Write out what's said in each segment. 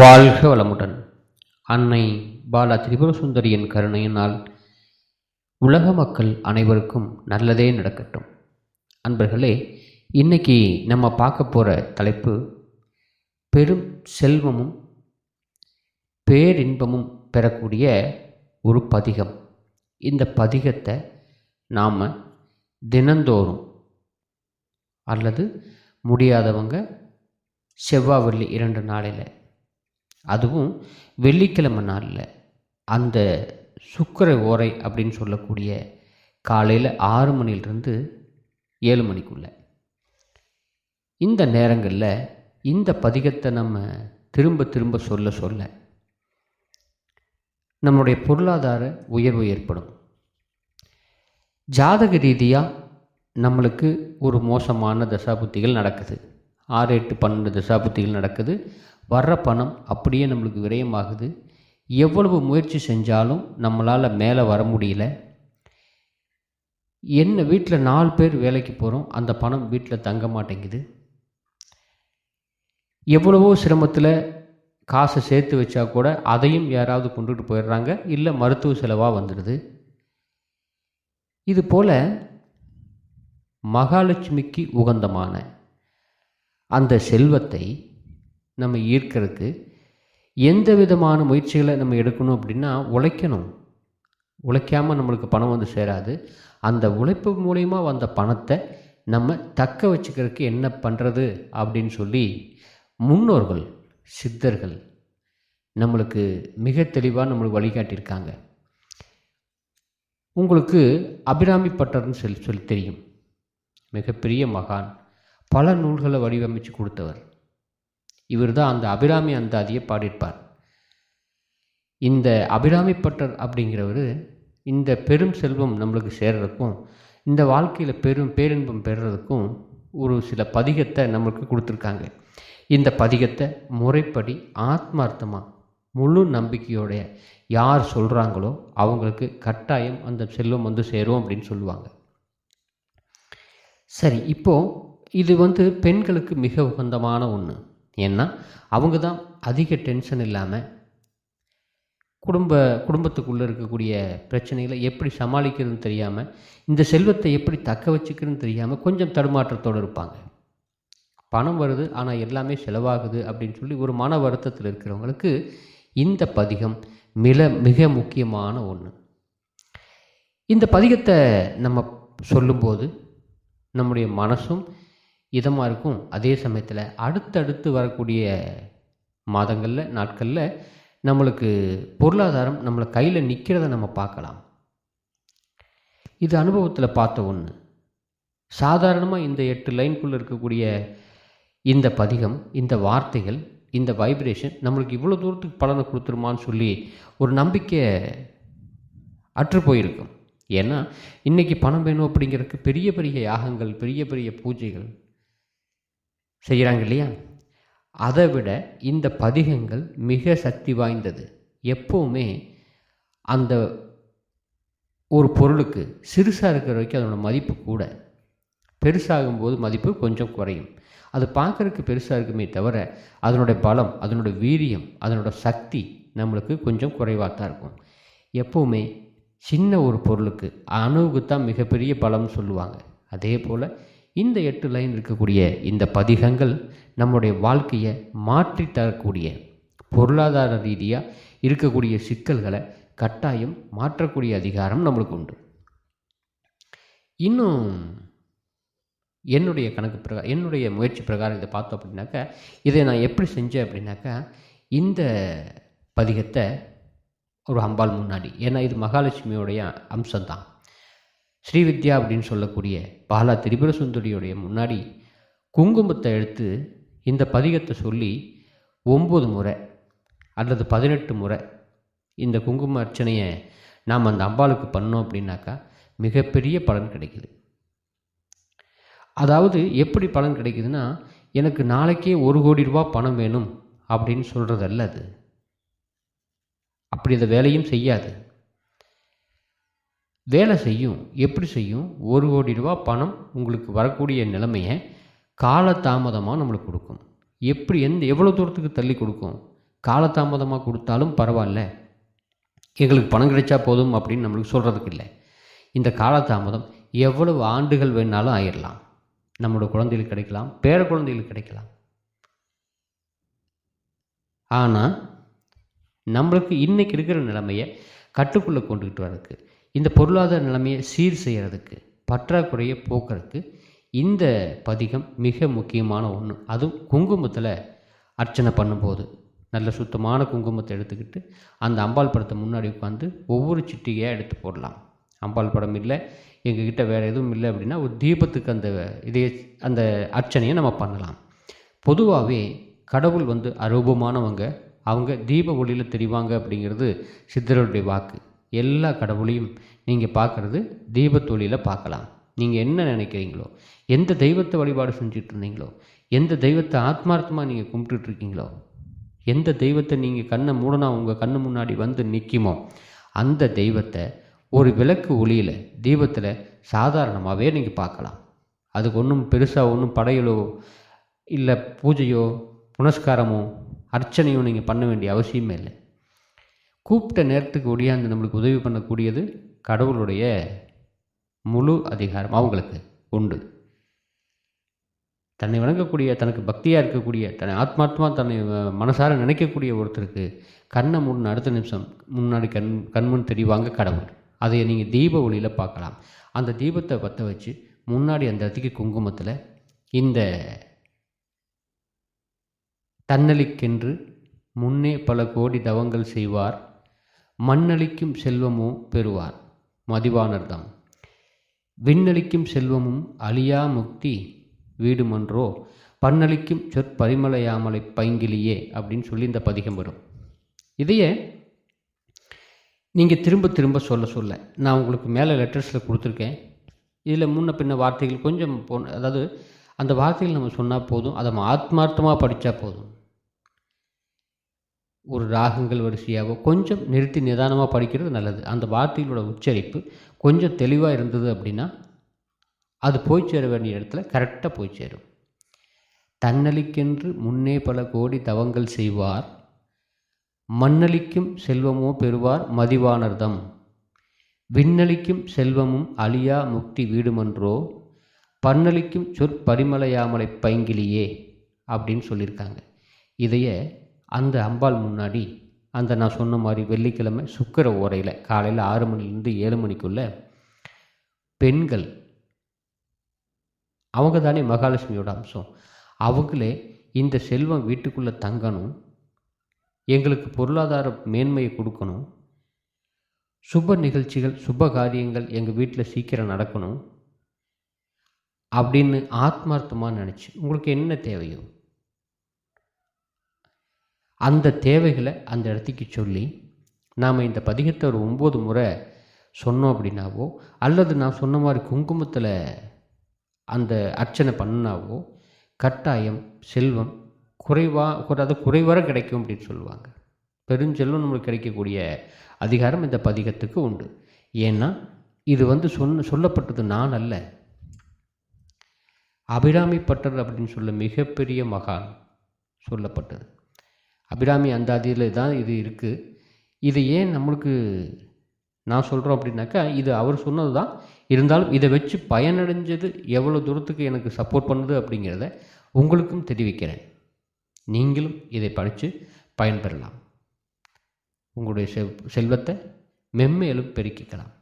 வாழ்க வளமுடன். அன்னை பாலா திரிபுர சுந்தரியின் கருணையினால் உலக மக்கள் அனைவருக்கும் நல்லதே நடக்கட்டும். அன்பர்களே இன்னைக்கு நம்ம பார்க்க போகிற தலைப்பு பெரும் செல்வமும் பேரின்பமும் பெறக்கூடிய ஒரு பதிகம். இந்த பதிகத்தை நாம் தினந்தோறும் அல்லது முடியாதவங்க செவ்வாய் வெள்ளி இரண்டு நாளில் அதுவும் வெள்ளிக்கிழமை நாளில் அந்த சுக்கர ஓரை அப்படின்னு சொல்லக்கூடிய காலையில் ஆறு மணிலிருந்து ஏழு மணிக்குள்ள. இந்த நேரங்களில் இந்த பதிகத்தை நம்ம திரும்ப திரும்ப சொல்ல சொல்ல நம்மளுடைய பொருளாதார உயர்வு ஏற்படும். ஜாதக ரீதியாக நம்மளுக்கு ஒரு மோசமான தசாபுத்திகள் நடக்குது. ஆறு எட்டு பன்னெண்டு தசாபத்திகள் நடக்குது. வர்ற பணம் அப்படியே நம்மளுக்கு விரயமாகுது. எவ்வளவு முயற்சி செஞ்சாலும் நம்மளால் மேலே வர முடியல. என்ன வீட்டில் நாலு பேர் வேலைக்கு போகிறோம் அந்த பணம் வீட்டில் தங்க மாட்டேங்குது. எவ்வளவோ சிரமத்தில் காசை சேர்த்து வச்சா கூட அதையும் யாராவது கொண்டுட்டு போயிடுறாங்க. இல்லை மருத்துவ செலவாக வந்துடுது. இது போல் மகாலட்சுமிக்கு உகந்தமான அந்த செல்வத்தை நம்ம ஈர்க்கிறதுக்கு எந்த விதமான முயற்சிகளை நம்ம எடுக்கணும் அப்படின்னா உழைக்கணும். உழைக்காமல் நம்மளுக்கு பணம் வந்து சேராது. அந்த உழைப்பு மூலயமா வந்த பணத்தை நம்ம தக்க வச்சுக்கிறதுக்கு என்ன பண்ணுறது அப்படின்னு சொல்லி முன்னோர்கள் சித்தர்கள் நம்மளுக்கு மிக தெளிவாக நம்மளுக்கு வழிகாட்டியிருக்காங்க. உங்களுக்கு அபிராமி பட்டர்னு சொல்லி சொல்லி தெரியும். மிகப்பெரிய மகான். பல நூல்களை வடிவமைச்சு கொடுத்தவர். இவர் தான் அந்த அபிராமி அந்தாதியை பாடியிருப்பார். இந்த அபிராமி பட்டர் அப்படிங்கிறவர் இந்த பெரும் செல்வம் நம்மளுக்கு சேர்றதுக்கும் இந்த வாழ்க்கையில் பெரும் பேரின்பம் பெறுறதுக்கும் ஒரு சில பதிகத்தை நம்மளுக்கு கொடுத்துருக்காங்க. இந்த பதிகத்தை முறைப்படி ஆத்மார்த்தமாக முழு நம்பிக்கையோடைய யார் சொல்கிறாங்களோ அவங்களுக்கு கட்டாயம் அந்த செல்வம் வந்து சேரும் அப்படின்னு சொல்லுவாங்க. சரி இப்போது இது வந்து பெண்களுக்கு மிக உகந்தமான ஒன்று ஏன்னா அவங்க தான் அதிக டென்ஷன் இல்லாமல் குடும்ப குடும்பத்துக்குள்ளே இருக்கக்கூடிய பிரச்சனைகளை எப்படி சமாளிக்கிறதுன்னு தெரியாமல் இந்த செல்வத்தை எப்படி தக்க வச்சுக்கிறதுன்னு தெரியாமல் கொஞ்சம் தடுமாற்றத்தோடு இருப்பாங்க. பணம் வருது ஆனால் எல்லாமே செலவாகுது அப்படின்னு சொல்லி ஒரு மன வருத்தத்தில் இருக்கிறவங்களுக்கு இந்த பதிகம் மிக மிக முக்கியமான ஒன்று இந்த பதிகத்தை நம்ம சொல்லும்போது நம்முடைய மனசும் இதமாக இருக்கும். அதே சமயத்தில் அடுத்தடுத்து வரக்கூடிய மாதங்களில் நாட்களில் நம்மளுக்கு பொருளாதாரம் நம்மளை கையில் நிற்கிறத நம்ம பார்க்கலாம். இது அனுபவத்தில் பார்த்த ஒன்று சாதாரணமாக இந்த எட்டு லைனுக்குள்ளே இருக்கக்கூடிய இந்த பதிகம் இந்த வார்த்தைகள் இந்த வைப்ரேஷன் நம்மளுக்கு இவ்வளோ தூரத்துக்கு பலனை கொடுத்துருமான்னு சொல்லி ஒரு நம்பிக்கை அற்று போயிருக்கும். ஏன்னா இன்றைக்கி பணம் வேணும் அப்படிங்கிறதுக்கு பெரிய பெரிய யாகங்கள் பெரிய பெரிய பூஜைகள் செய்கிறாங்க இல்லையா? அதை விட இந்த பதிகங்கள் மிக சக்தி வாய்ந்தது. எப்போவுமே அந்த ஒரு பொருளுக்கு சிறுசாக இருக்கிற வரைக்கும் அதனோட மதிப்பு கூட. பெருசாகும்போது மதிப்பு கொஞ்சம் குறையும். அது பார்க்குறதுக்கு பெருசாக இருக்குமே தவிர அதனுடைய பலம் அதனோட வீரியம் அதனோட சக்தி நம்மளுக்கு கொஞ்சம் குறைவாக தான் இருக்கும். எப்போவுமே சின்ன ஒரு பொருளுக்கு அணுவுக்கு தான் மிகப்பெரிய பலம்னு சொல்லுவாங்க. அதே போல் இந்த எட்டு லைன் இருக்கக்கூடிய இந்த பதிகங்கள் நம்முடைய வாழ்க்கையை மாற்றி தரக்கூடிய பொருளாதார ரீதியாக இருக்கக்கூடிய சிக்கல்களை கட்டாயம் மாற்றக்கூடிய அதிகாரம் நம்மளுக்கு உண்டு. இன்னும் என்னுடைய கணக்கு பிரகாரம் என்னுடைய முயற்சி பிரகாரம் இதை பார்த்தோம் அப்படின்னாக்கா இதை நான் எப்படி செஞ்சேன் அப்படின்னாக்கா இந்த பதிகத்தை ஒரு அம்பாள் முன்னாடி ஏன்னா இது மகாலட்சுமியோடைய அம்சம்தான். ஸ்ரீவித்யா அப்படின்னு சொல்லக்கூடிய பாலா திரிபுர சுந்தரியுடைய முன்னாடி குங்குமத்தை எடுத்து இந்த பதிகத்தை சொல்லி ஒம்பது முறை அல்லது பதினெட்டு முறை இந்த குங்கும அர்ச்சனையை நாம் அந்த அம்பாளுக்கு பண்ணோம் அப்படின்னாக்கா மிகப்பெரிய பலன் கிடைக்குது. அதாவது எப்படி பலன் கிடைக்குதுன்னா எனக்கு நாளைக்கே ஒரு கோடி ரூபா பணம் வேணும் அப்படின்னு சொல்கிறதல்ல அது. அப்படி அந்த வேலையும் செய்யாது. வேலை செய்யும். எப்படி செய்யும்? ஒரு கோடி ரூபா பணம் உங்களுக்கு வரக்கூடிய நிலைமையை காலதாமதமாக நம்மளுக்கு கொடுக்கும். எப்படி எந்த எவ்வளோ தூரத்துக்கு தள்ளி கொடுக்கும்? காலதாமதமாக கொடுத்தாலும் பரவாயில்ல. எங்களுக்கு பணம் கிடைச்சா போதும் அப்படின்னு நம்மளுக்கு சொல்கிறதுக்கு இல்லை. இந்த காலதாமதம் எவ்வளவு ஆண்டுகள் வேணாலும் ஆயிடலாம் நம்மளோட குழந்தைகளுக்கு கிடைக்கலாம் பேர குழந்தைகளுக்கு கிடைக்கலாம். ஆனால் நம்மளுக்கு இன்றைக்கி இருக்கிற நிலைமையை கட்டுக்குள்ளே கொண்டுக்கிட்டு வரதுக்கு இந்த பொருளாதார நிலைமையை சீர் செய்கிறதுக்கு பற்றாக்குறையை போக்குறதுக்கு இந்த பதிகம் மிக முக்கியமான ஒன்று அதுவும் குங்குமத்தில் அர்ச்சனை பண்ணும்போது. நல்ல சுத்தமான குங்குமத்தை எடுத்துக்கிட்டு அந்த அம்பாள் படத்தை முன்னாடி உட்காந்து ஒவ்வொரு சிட்டிகையாக எடுத்து போடலாம். அம்பாள் படம் இல்லை எங்ககிட்ட வேறு எதுவும் இல்லை அப்படின்னா ஒரு தீபத்துக்கு அந்த இதே அந்த அர்ச்சனையை நம்ம பண்ணலாம். பொதுவாகவே கடவுள் வந்து அரூபமானவங்க. அவங்க தீப ஒளியில் தெரிவாங்க அப்படிங்கிறது சித்தருடைய வாக்கு. எல்லா கடவுளையும் நீங்கள் பார்க்குறது தீபத்தொழியில் பார்க்கலாம். நீங்கள் என்ன நினைக்கிறீங்களோ எந்த தெய்வத்தை வழிபாடு செஞ்சுட்டு இருந்தீங்களோ எந்த தெய்வத்தை ஆத்மார்த்தமாக நீங்கள் கும்பிட்டுட்டு இருக்கீங்களோ எந்த தெய்வத்தை நீங்கள் கண்ணை மூடனா உங்கள் கண்ணு முன்னாடி வந்து நிற்குமோ அந்த தெய்வத்தை ஒரு விளக்கு ஒளியில் தீபத்தில் சாதாரணமாகவே நீங்கள் பார்க்கலாம். அதுக்கு ஒன்றும் பெருசாக ஒன்றும் படையலோ இல்லை பூஜையோ புனஸ்காரமோ அர்ச்சனையோ நீங்கள் பண்ண வேண்டிய அவசியமே இல்லை. கூப்பிட்ட நேரத்துக்கு ஒடியாந்து நம்மளுக்கு உதவி பண்ணக்கூடியது கடவுளுடைய முழு அதிகாரம் அவங்களுக்கு உண்டு. தன்னை வணங்கக்கூடிய தனக்கு பக்தியாக இருக்கக்கூடிய தன்னை ஆத்மாத்மா தன்னை மனசார நினைக்கக்கூடிய ஒருத்தருக்கு கண்ணை முன் அடுத்த நிமிஷம் முன்னாடி கண் கண்முன் தெரிவாங்க கடவுள். அதை நீங்கள் தீப ஒளியில் பார்க்கலாம். அந்த தீபத்தை பற்ற வச்சு முன்னாடி அந்த இடத்துக்கு குங்குமத்தில் இந்த தன்னலிக்கென்று முன்னே பல கோடி தவங்கள் செய்வார். மண்ணளிக்கும் செல்வமோ பெறுவார். மதிவானர்தம். விண்ணளிக்கும் செல்வமும் அழியா முக்தி வீடுமன்றோ பண்ணளிக்கும் சொற்பரிமலையாமலை பைங்கிலியே அப்படின்னு சொல்லி இந்த பதிகம் வரும். இதையே நீங்கள் திரும்ப திரும்ப சொல்ல சொல்ல நான் உங்களுக்கு மேலே லெட்டர்ஸில் கொடுத்துருக்கேன். இதில் முன்ன பின்ன வார்த்தைகள் கொஞ்சம் போ அதாவது அந்த வார்த்தைகள் நம்ம சொன்னால் போதும் அதை நம்ம ஆத்மார்த்தமாக படித்தா போதும். ஒரு ராகங்கள் வரிசையாகவோ கொஞ்சம் நிறுத்தி நிதானமாக படிக்கிறது நல்லது. அந்த வார்த்தைகளோட உச்சரிப்பு கொஞ்சம் தெளிவாக இருந்தது அப்படின்னா அது போய் சேர வேண்டிய இடத்துல கரெக்டாக போய் சேரும். தன்னலிக்கென்று முன்னே பல கோடி தவங்கள் செய்வார். மண்ணளிக்கும் செல்வமோ பெறுவார் மதிவானர்தம். விண்ணளிக்கும் செல்வமும் அழியா முக்தி வீடுமன்றோ பண்ணளிக்கும் சொற்பரிமலையாமலை பைங்கிலியே அப்படின்னு சொல்லியிருக்காங்க. இதைய அந்த அம்பாள் முன்னாடி அந்த நான் சொன்ன மாதிரி வெள்ளிக்கிழமை சுக்கிர ஓரையில் காலையில் ஆறு மணிலேருந்து ஏழு மணிக்குள்ளே பெண்கள் அவங்க தானே மகாலட்சுமியோட அம்சம். அவங்களே இந்த செல்வம் வீட்டுக்குள்ளே தங்கணும் எங்களுக்கு பொருளாதார மேன்மையை கொடுக்கணும் சுப நிகழ்ச்சிகள் சுப காரியங்கள் எங்கள் வீட்டில் சீக்கிரம் நடக்கணும் அப்படின்னு ஆத்மார்த்தமாக நினச்சி. உங்களுக்கு என்ன தேவையோ? அந்த தேவைகளை அந்த இடத்துக்கு சொல்லி நாம் இந்த பதிகத்தை ஒரு ஒம்பது முறை சொன்னோம் அப்படின்னாவோ அல்லது நான் சொன்ன மாதிரி குங்குமத்தில் அந்த அர்ச்சனை பண்ணினாவோ கட்டாயம் செல்வம் குறைவாக அதாவது குறைவர கிடைக்கும் அப்படின்னு சொல்லுவாங்க. பெருஞ்செல்வம் நம்மளுக்கு கிடைக்கக்கூடிய அதிகாரம் இந்த பதிகத்துக்கு உண்டு. ஏன்னா இது வந்து சொன்ன சொல்லப்பட்டது நான் அல்ல. அபிராமி பட்டர் அப்படின்னு சொல்ல மிகப்பெரிய மகான் சொல்லப்பட்டது. அபிராமி அந்தாதியில் தான் இது இருக்குது இது ஏன் நம்மளுக்கு நான் சொல்கிறோம் அப்படின்னாக்கா இது அவர் சொன்னது தான். இருந்தாலும் இதை வச்சு பயனடைஞ்சது எவ்வளோ தூரத்துக்கு எனக்கு சப்போர்ட் பண்ணுது அப்படிங்கிறத உங்களுக்கும் தெரிவிக்கிறேன். நீங்களும் இதை படித்து பயன்பெறலாம். உங்களுடைய செவ் செல்வத்தை மென்மேலும் பெருக்கிக்கலாம்.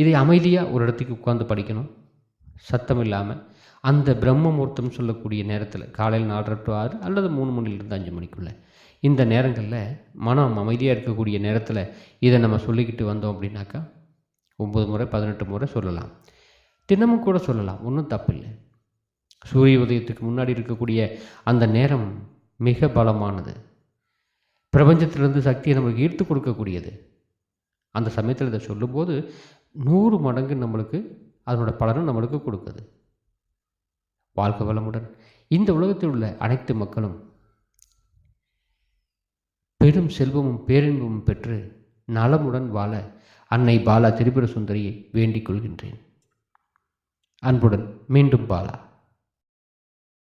இதை அமைதியாக ஒரு இடத்துக்கு உட்காந்து படிக்கணும். சத்தம் இல்லாமல் அந்த பிரம்ம முகூர்த்தம் சொல்லக்கூடிய நேரத்தில் காலையில் நாலரை டு ஆறு அல்லது மூணு மணிலிருந்து அஞ்சு மணிக்குள்ளே. இந்த நேரங்களில் மனம் அமைதியாக இருக்கக்கூடிய நேரத்தில் இதை நம்ம சொல்லிக்கிட்டு வந்தோம் அப்படின்னாக்கா ஒம்பது முறை பதினெட்டு முறை சொல்லலாம். தினமும் கூட சொல்லலாம் ஒன்றும் தப்பில்லை. சூரிய உதயத்துக்கு முன்னாடி இருக்கக்கூடிய அந்த நேரம் மிக பலமானது. பிரபஞ்சத்திலிருந்து சக்தியை நம்மளுக்கு ஈர்த்து கொடுக்கக்கூடியது. அந்த சமயத்தில் இதை சொல்லும்போது நூறு மடங்கு நம்மளுக்கு அதனோட பலனும் நம்மளுக்கு கொடுக்குது. வாழ்க வளமுடன். இந்த உலகத்தில் உள்ள அனைத்து மக்களும் பெரும் செல்வமும் பேரின்பமும் பெற்று நலமுடன் வாழ அன்னை பாலா திரிபுர சுந்தரியை வேண்டிக் கொள்கின்றேன். அன்புடன் மீண்டும் பாலா.